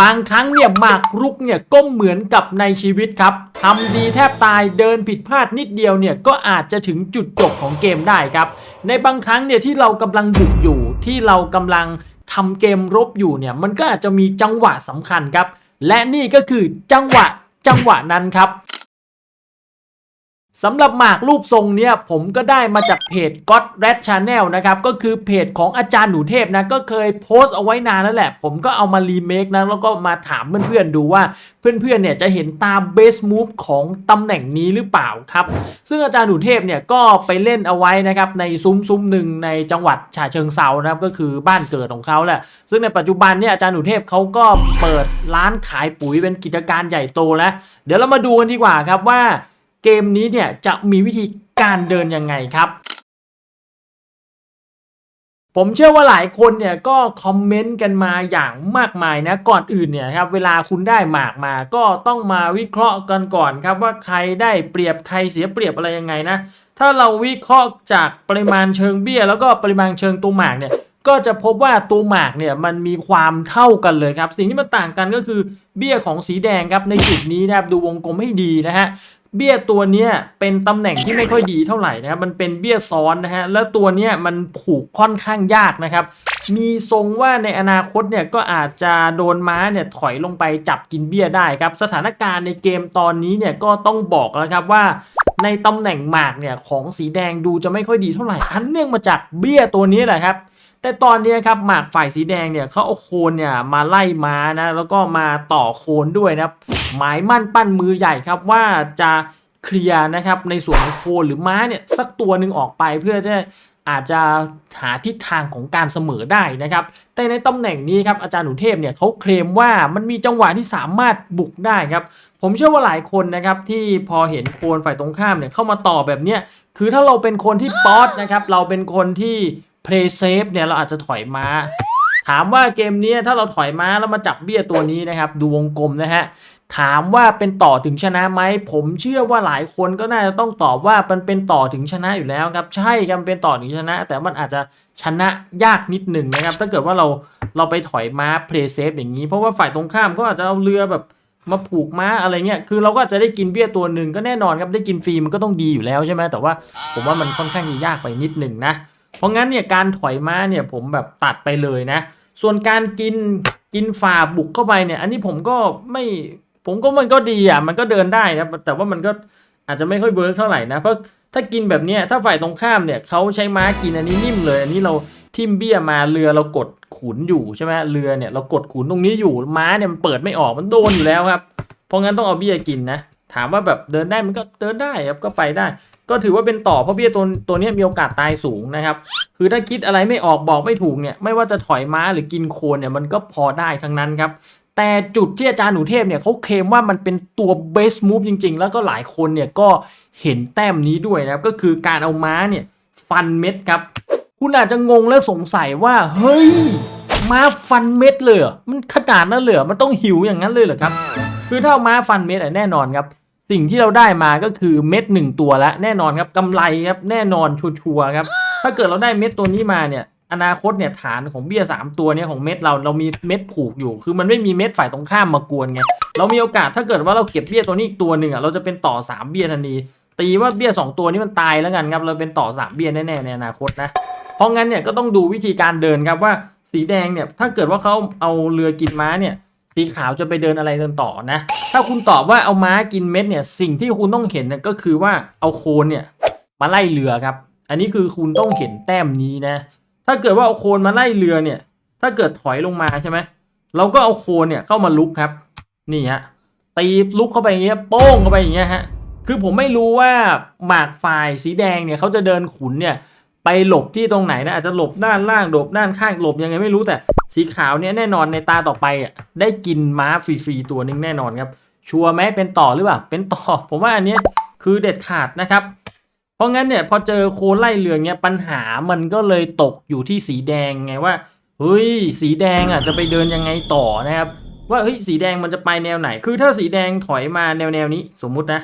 บางครั้งเนี่ยหมากรุกเนี่ยก็เหมือนกับในชีวิตครับทำดีแทบตายเดินผิดพลาดนิดเดียวเนี่ยก็อาจจะถึงจุดจบของเกมได้ครับ ในบางครั้งเนี่ยที่เรากำลังบุกอยู่ที่เรากำลังทำเกมรบอยู่เนี่ยมันก็อาจจะมีจังหวะสำคัญครับ และนี่ก็คือจังหวะจังหวะนั้นครับ สำหรับหมากรูปทรงเนี่ยผมก็ได้มาจากเพจ God Red Channel นะครับก็คือเพจของอาจารย์หนูเทพนะก็เคยโพสต์เอาไว้นานแล้วแหละ ผมก็เอามารีเมคนะแล้วก็มาถามเพื่อนๆดูว่าเพื่อนๆเนี่ยจะเห็นตามเบสมูฟของตำแหน่งนี้หรือเปล่าครับ ซึ่งอาจารย์หนูเทพเนี่ยก็ไปเล่นเอาไว้นะครับในซุ้มซุ้มหนึ่งในจังหวัดฉะเชิงเซานะครับก็คือบ้านเกิดของเขาแหละซึ่งในปัจจุบันเนี่ยอาจารย์หนูเทพเขาก็เปิดร้านขายปุ๋ยเป็นกิจการใหญ่โตแล้ว เดี๋ยวเรามาดูกันดีกว่าครับว่า เกมนี้เนี่ยจะมีวิธีการเดินยังไงครับ ผมเชื่อว่าหลายคนเนี่ยก็คอมเมนต์กันมาอย่างมากมายนะก่อนอื่นเนี่ยครับเวลาคุณได้หมากมาก็ต้องมาวิเคราะห์กันก่อนครับว่าใครได้เปรียบใครเสียเปรียบอะไรยังไงนะถ้าเราวิเคราะห์จากปริมาณเชิงเบี้ย แล้วก็ปริมาณเชิงตัวหมากเนี่ยก็จะพบว่าตัวหมากเนี่ยมันมีความเท่ากันเลยครับ สิ่งที่มันต่างกันก็คือเบี้ยของสีแดงครับในจุดนี้นะครับดูวงกลมให้ดีนะฮะ เบี้ยตัวเนี้ยเป็นตำแหน่งที่ไม่ค่อยดีเท่าไหร่นะครับมันเป็นเบี้ยซ้อนนะฮะแล้วตัวเนี้ยมันผูกค่อนข้างยากนะครับ มีทรงว่าในอนาคตเนี่ยก็อาจจะโดนม้าเนี่ยถอยลงไปจับกินเบี้ยได้ครับ สถานการณ์ในเกมตอนนี้เนี่ยก็ต้องบอกแล้วครับว่าในตำแหน่งหมากเนี่ยของสีแดงดูจะไม่ค่อยดีเท่าไหร่อันเนื่องมาจากเบี้ยตัวนี้แหละครับ แต่ตอนนี้ครับหมากฝ่ายสีแดงเนี่ยเขาเอาโคนเนี่ยมาไล่ม้านะแล้วก็มาต่อโคนด้วยนะหมายมั่นปั้นมือใหญ่ครับว่าจะเคลียร์นะครับในส่วนของโคนหรือม้าเนี่ยสักตัวหนึ่งออกไปเพื่อจะอาจจะหาทิศทางของการเสมอได้นะครับ แต่ในตำแหน่งนี้ครับอาจารย์หนูเทพเนี่ยเขาเคลมว่ามันมีจังหวะที่สามารถบุกได้ครับ ผมเชื่อว่าหลายคนนะครับที่พอเห็นโคนฝ่ายตรงข้ามเนี่ยเข้ามาต่อแบบเนี้ยคือถ้าเราเป็นคนที่ป๊อตนะครับเราเป็นคนที่ play safe เนี่ยเราอาจจะถอยม้า ถามว่าเกมนี้ถ้าเราถอยม้าแล้วมาจับเบี้ยตัวนี้นะครับ ดูวงกลมนะฮะถามว่าเป็นต่อถึงชนะไหมผมเชื่อว่าหลายคนก็น่าจะต้องตอบว่ามันเป็นต่อถึงชนะอยู่แล้วครับใช่ครับเป็นต่อถึงชนะ แต่มันอาจจะชนะยากนิดหนึ่งนะครับ ถ้าเกิดว่าเราเราไปถอยม้า play safe อย่างนี้ เพราะว่าฝ่ายตรงข้ามก็อาจจะเอาเรือแบบมาผูกม้าอะไรเงี้ยคือเราก็จจะได้กินเบี้ยตัวหนึ่งก็แน่นอนครับได้กินฟรีมันก็ต้องดีอยู่แล้วใช่ไหมแต่ว่าผมว่ามันค่อนข้างจะยากไปนิดหนึ่งนะ เพราะงั้นเนี่ยการถอยม้าเนี่ยผมแบบตัดไปเลยนะ ส่วนการกินกินฝ่าบุกเข้าไปเนี่ย อันนี้ผมก็ไม่ผมก็มันก็ดีอะมันก็เดินได้นะแต่ว่ามันก็อาจจะไม่ค่อยเวิร์กเท่าไหร่นะเพราะถ้ากินแบบนี้ถ้าฝ่ายตรงข้ามเนี่ยเขาใช้ม้ากินอันนี้นิ่มเลย อันนี้เราทิมเบี้ยมาเรือเรากดขุนอยู่ใช่ไหมเรือเนี่ยเรากดขุนตรงนี้อยู่ม้าเนี่ยมันเปิดไม่ออกมันโดนอยู่แล้วครับเพราะงั้นต้องเอาเบี้ยกินนะ ถามว่าแบบเดินได้มันก็เดินได้ครับก็ไปได้ ก็ถือว่าเป็นต่อเพราะเบี้ยตัวตัวนี้มีโอกาสตายสูงนะครับ คือถ้าคิดอะไรไม่ออกบอกไม่ถูกเนี่ยไม่ว่าจะถอยม้าหรือกินโคนเนี่ยมันก็พอได้ทั้งนั้นครับแต่จุดที่อาจารย์หนูเทพเนี่ยเขาเคลมว่ามันเป็นตัวเบสมูฟจริง ๆ แล้วก็หลายคนเนี่ยก็เห็นแต้มนี้ด้วยนะครับ ก็คือการเอาม้าเนี่ยฟันเม็ดครับ คุณอาจจะงงและสงสัยว่า เฮ้ย ม้าฟันเม็ดเลยมันขนาดนั้นเลยมันต้องหิวอย่างนั้นเลยเหรอครับ คือถ้าม้าฟันเม็ดแน่นอนครับ สิ่งที่เราได้มาก็คือเม็ดหนึ่งตัวแล้วแน่นอนครับกำไรครับแน่นอนชัวร์ๆครับ ถ้าเกิดเราได้เม็ดตัวนี้มาเนี่ยอนาคตเนี่ยฐานของเบี้ยสามตัวเนี่ยของเม็ดเราเรามีเม็ดผูกอยู่ คือมันไม่มีเม็ดฝ่ายตรงข้ามมากวนไงเรามีโอกาสถ้าเกิดว่าเราเก็บเบี้ยตัวนี้อีกตัวหนึ่งอะเราจะเป็นต่อสามเบี้ยทันทีตีว่าเบี้ยสองตัวนี้มันตายแล้วกันครับเราเป็นต่อสามเบี้ยแน่ๆในอนาคตนะเพราะงั้นเนี่ยก็ต้องดูวิธีการเดินครับว่าสีแดงเนี่ยถ้าเกิดว่าเขาเอาเรือกินม้าเนี่ย สีขาวจะไปเดินอะไรกันต่อนะ ถ้าคุณตอบว่าเอาม้ากินเม็ดเนี่ยสิ่งที่คุณต้องเห็นก็คือว่าเอาโคนเนี่ยมาไล่เรือครับ อันนี้คือคุณต้องเห็นแต้มนี้นะ ถ้าเกิดว่าเอาโคนมาไล่เรือเนี่ย ถ้าเกิดถอยลงมาใช่ไหมเราก็เอาโคนเนี่ยเข้ามาลุกครับ นี่ฮะตีลุกเข้าไปอย่างเงี้ยโป้งเข้าไปอย่างเงี้ยฮะคือผมไม่รู้ว่าหมากฝ่ายสีแดงเนี่ยเขาจะเดินขุนเนี่ย ไปหลบที่ตรงไหนนะอาจจะหลบด้านล่างหลบด้านข้างหลบยังไงไม่รู้แต่สีขาวเนี่ยแน่นอนในตาต่อไปอะได้กินม้าฟรีๆตัวนึงแน่นอนครับ ชัวร์ไหมเป็นต่อหรือเปล่าเป็นต่อ ผมว่าอันนี้คือเด็ดขาดนะครับ เพราะงั้นเนี่ยพอเจอโคไล่เรืองเนี่ยปัญหามันก็เลยตกอยู่ที่สีแดงไงว่าเฮ้ยสีแดงอะจะไปเดินยังไงต่อนะครับ ว่าเฮ้ยสีแดงมันจะไปแนวไหน คือถ้าสีแดงถอยมาแนวแนวนี้สมมุตินะ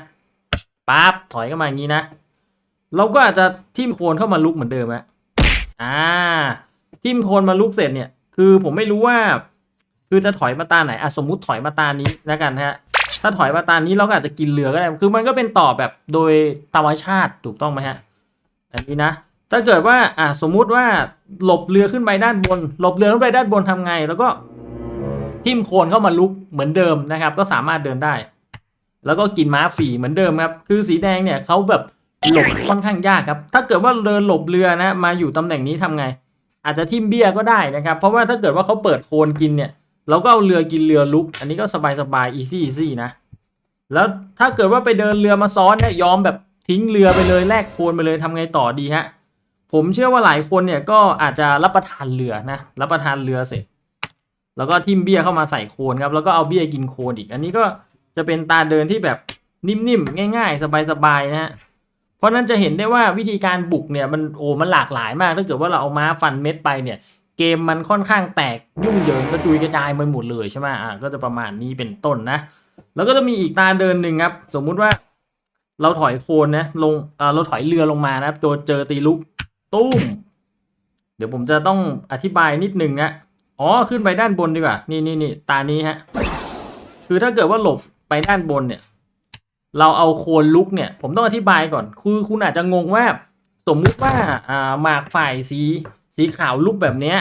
ปั๊บถอยเข้ามาอย่างนี้นะ เราก็อาจจะทิ่มโคนเข้ามาลุกเหมือนเดิมอะอ่า ทิ่มโคนมาลุกเสร็จเนี่ย คือผมไม่รู้ว่า คือจะถอยมาตาไหนอะสมมุติถอยมาตานี้แล้วกันฮะ ถ้าถอยมาตานี้เราก็อาจจะกินเรือก็ได้ คือมันก็เป็นต่อแบบโดยธรรมชาติถูกต้องไหมฮะ อันนี้นะ ถ้าเกิดว่า อะสมมุติว่าหลบเรือขึ้นไปด้านบน หลบเรือขึ้นไปด้านบนทำไง แล้วก็ทิ่มโคนเข้ามาลุกเหมือนเดิมนะครับ ก็สามารถเดินได้ แล้วก็กินม้าฟรีเหมือนเดิมครับ คือสีแดงเนี่ยเขาแบบ หลบค่อนข้างยากครับ ถ้าเกิดว่าเดินหลบเรือนะ มาอยู่ตำแหน่งนี้ทำไง อาจจะทิ่มเบี้ยก็ได้นะครับ เพราะว่าถ้าเกิดว่าเขาเปิดโคนกินเนี่ย เราก็เอาเรือกินเรือลุก อันนี้ก็สบายสบายอีซี่อีซี่นะ แล้วถ้าเกิดว่าไปเดินเรือมาซ้อนเนี่ยยอมแบบทิ้งเรือไปเลยแลกโคลนไปเลยทำไงต่อดีฮะ ผมเชื่อว่าหลายคนเนี่ยก็อาจจะรับประทานเรือนะ รับประทานเรือเสร็จ แล้วก็ทิมเบี้ยเข้ามาใส่โคลนครับ แล้วก็เอาเบี้ยกินโคลนอีก อันนี้ก็จะเป็นตาเดินที่แบบนิ่มๆง่าย ๆ สบายๆนะฮะ เพราะนั้นจะเห็นได้ว่าวิธีการบุกเนี่ยมันโอ้มันหลากหลายมากถ้าเกิดว่าเราเอาม้าฟันเม็ดไปเนี่ยเกมมันค่อนข้างแตกยุ่งเหยิงกระจุยกระจายไปหมดเลยใช่ไหมอ่าก็จะประมาณนี้เป็นต้นนะ แล้วก็จะมีอีกตาเดินหนึ่งครับสมมุติว่า เราถอยโคนนะลงเอ่อเราถอยเรือลงมานะครับโดนเจอตีลุกตุ้มเดี๋ยวผมจะต้องอธิบายนิดนึงนะอ๋อขึ้นไปด้านบนดีกว่า นี่นี่นี่ตานี้ฮะคือถ้าเกิดว่าหลบไปด้านบนเนี่ย เราเอาโคนลุกเนี่ย ผมต้องอธิบายก่อน คือคุณอาจจะงงว่า สมมุติว่าอ่าหมากฝ่ายสีสีขาวลุกแบบเนี้ย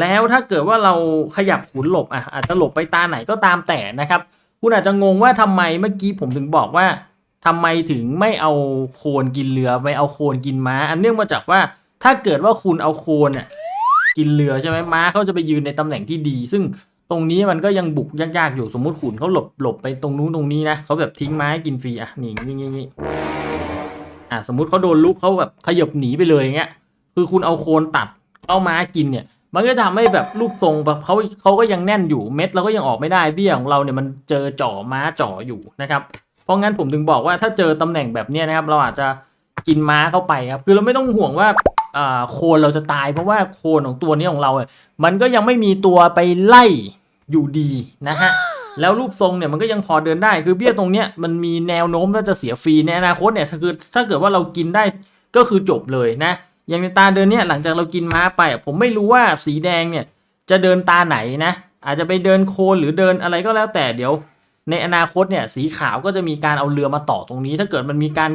แล้วถ้าเกิดว่าเราขยับขุนหลบอะอาจจะหลบไปตาไหนก็ตามแต่นะครับ คุณอาจจะงงว่าทำไมเมื่อกี้ผมถึงบอกว่าทำไมถึงไม่เอาโคนกินเรือไม่เอาโคนกินม้า อันเนื่องมาจากว่าถ้าเกิดว่าคุณเอาโคนเนี่ยกินเรือใช่ไหมม้าเขาจะไปยืนในตำแหน่งที่ดี ซึ่ง ตรงนี้มันก็ยังบุกยากๆอยู่สมมติขุนเขาหลบหลบไปตรงนู้นตรงนี้นะเขาแบบทิ้งไม้กินฟรีอะนี่นี่นี่อะสมมติเขาโดนลุกเขาแบบขยบหนีไปเลยอย่างเงี้ยคือคุณเอาโคนตัดเอาม้ากินเนี่ย มันก็ทำให้แบบรูปทรงแบบเขาเขาก็ยังแน่นอยู่เม็ดเราก็ยังออกไม่ได้เบี้ยของเราเนี่ยมันเจอจ่อม้าจ่ออยู่นะครับ เพราะงั้นผมถึงบอกว่าถ้าเจอตำแหน่งแบบเนี้ยนะครับ เราอาจจะกินม้าเข้าไปครับคือเราไม่ต้องห่วงว่าอ่าโคนเราจะตายเพราะว่าโคนของตัวนี้ของเราเนี่ยมันก็ยังไม่มีตัวไปไล่ อยู่ดีนะฮะแล้วรูปทรงเนี่ยมันก็ยังพอเดินได้คือเบี้ยตรงเนี้ยมันมีแนวโน้มว่าจะเสียฟรีในอนาคตเนี่ยถ้าคือถ้าเกิดว่าเรากินได้ก็คือจบเลยนะ อย่างในตาเดินเนี่ยหลังจากเรากินม้าไป ผมไม่รู้ว่าสีแดงเนี่ยจะเดินตาไหนนะ อาจจะไปเดินโคนหรือเดินอะไรก็แล้วแต่เดี๋ยว ในอนาคตเนี่ยสีขาวก็จะมีการเอาเรือมาต่อตรงนี้ ถ้าเกิดมันมีการ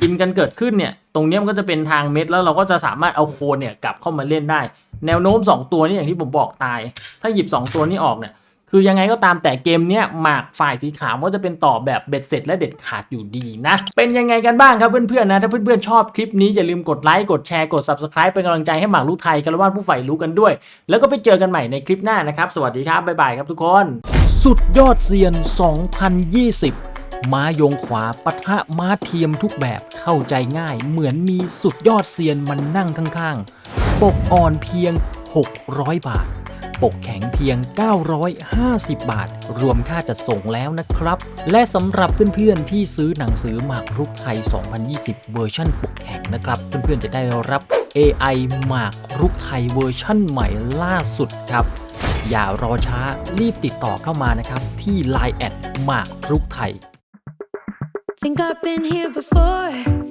กินกันเกิดขึ้นเนี่ยตรงนี้มันก็จะเป็นทางเม็ดแล้วเราก็จะสามารถเอาโคนเนี่ยกลับเข้ามาเล่นได้ แนวโน้ม 2 ตัวนี้อย่างที่ผมบอกตาย ถ้าหยิบ 2 ตัวนี้ออกเนี่ยคือยังไงก็ตามแต่เกมเนี้ยหมากฝ่ายสีขาวก็จะเป็นต่อแบบเบ็ดเสร็จและเด็ดขาดอยู่ดีนะ เป็นยังไงกันบ้างครับเพื่อนๆนะ ถ้าเพื่อนๆชอบคลิปนี้อย่าลืมกดไลค์กดแชร์กด subscribe เป็นกำลังใจให้หมากลูกไทยกระว่าผู้ใฝ่รู้กันด้วย แล้วก็ไปเจอกันใหม่ในคลิปหน้านะครับ สวัสดีครับบ๊ายบายครับทุกคน สุดยอดเซียน 2020 ม้ายงขวาปะทะม้าเทียมทุกแบบเข้าใจง่าย เหมือนมีสุดยอดเซียนมันนั่งข้างๆ ปกอ่อนเพียง 600 บาท ปกแข็งเพียง 950 บาท รวมค่าจัดส่งแล้วนะครับ และสำหรับเพื่อนๆที่ซื้อหนังสือหมากรุกไทย 2020 เวอร์ชันปกแข็งนะครับ เพื่อนๆจะได้รับ AI หมากรุกไทยเวอร์ชั่นใหม่ล่าสุดครับ อย่ารอช้ารีบติดต่อเข้ามานะครับ ที่ Line แอดหมากรุกไทย Think I've been here before.